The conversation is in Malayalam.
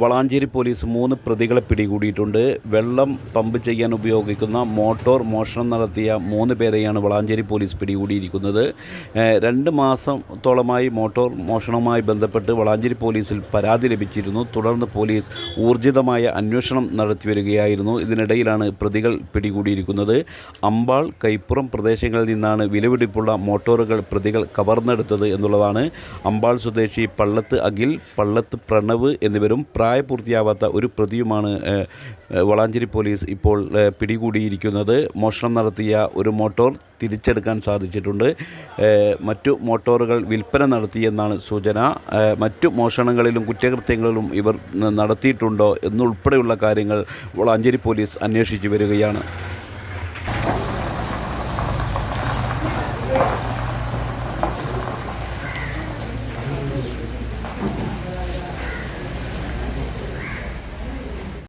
വളാഞ്ചേരി പോലീസ് മൂന്ന് പ്രതികളെ പിടികൂടിയിട്ടുണ്ട്. വെള്ളം പമ്പ് ചെയ്യാൻ ഉപയോഗിക്കുന്ന മോട്ടോർ മോഷണം നടത്തിയ മൂന്ന് പേരെയാണ് വളാഞ്ചേരി പോലീസ് പിടികൂടിയിരിക്കുന്നത്. രണ്ട് മാസത്തോളമായി മോട്ടോർ മോഷണവുമായി ബന്ധപ്പെട്ട് വളാഞ്ചേരി പോലീസിൽ പരാതി ലഭിച്ചിരുന്നു. തുടർന്ന് പോലീസ് ഊർജിതമായ അന്വേഷണം നടത്തി വരികയായിരുന്നു. ഇതിനിടയിലാണ് പ്രതികൾ പിടികൂടിയിരിക്കുന്നത്. അമ്പാൾ കൈപ്പുറം പ്രദേശങ്ങളിൽ നിന്നാണ് വിലപിടിപ്പുള്ള മോട്ടോറുകൾ പ്രതികൾ കവർന്നെടുത്തത് എന്നുള്ളതാണ്. അമ്പാൾ സ്വദേശി പള്ളത്ത് അഖിൽ പള്ളത്ത് പ്രണവ് എന്നിവരും പ്രായപൂർത്തിയാവാത്ത ഒരു പ്രതിയുമാണ് വളാഞ്ചേരി പോലീസ് ഇപ്പോൾ പിടികൂടിയിരിക്കുന്നത്. മോഷണം നടത്തിയ ഒരു മോട്ടോർ തിരിച്ചെടുക്കാൻ സാധിച്ചിട്ടുണ്ട്. മറ്റു മോട്ടോറുകൾ വിൽപ്പന നടത്തിയെന്നാണ് സൂചന. മറ്റു മോഷണങ്ങളിലും കുറ്റകൃത്യങ്ങളിലും ഇവർ നടത്തിയിട്ടുണ്ടോ എന്നുൾപ്പെടെയുള്ള കാര്യങ്ങൾ വളാഞ്ചേരി പോലീസ് അന്വേഷിച്ചു വരികയാണ്.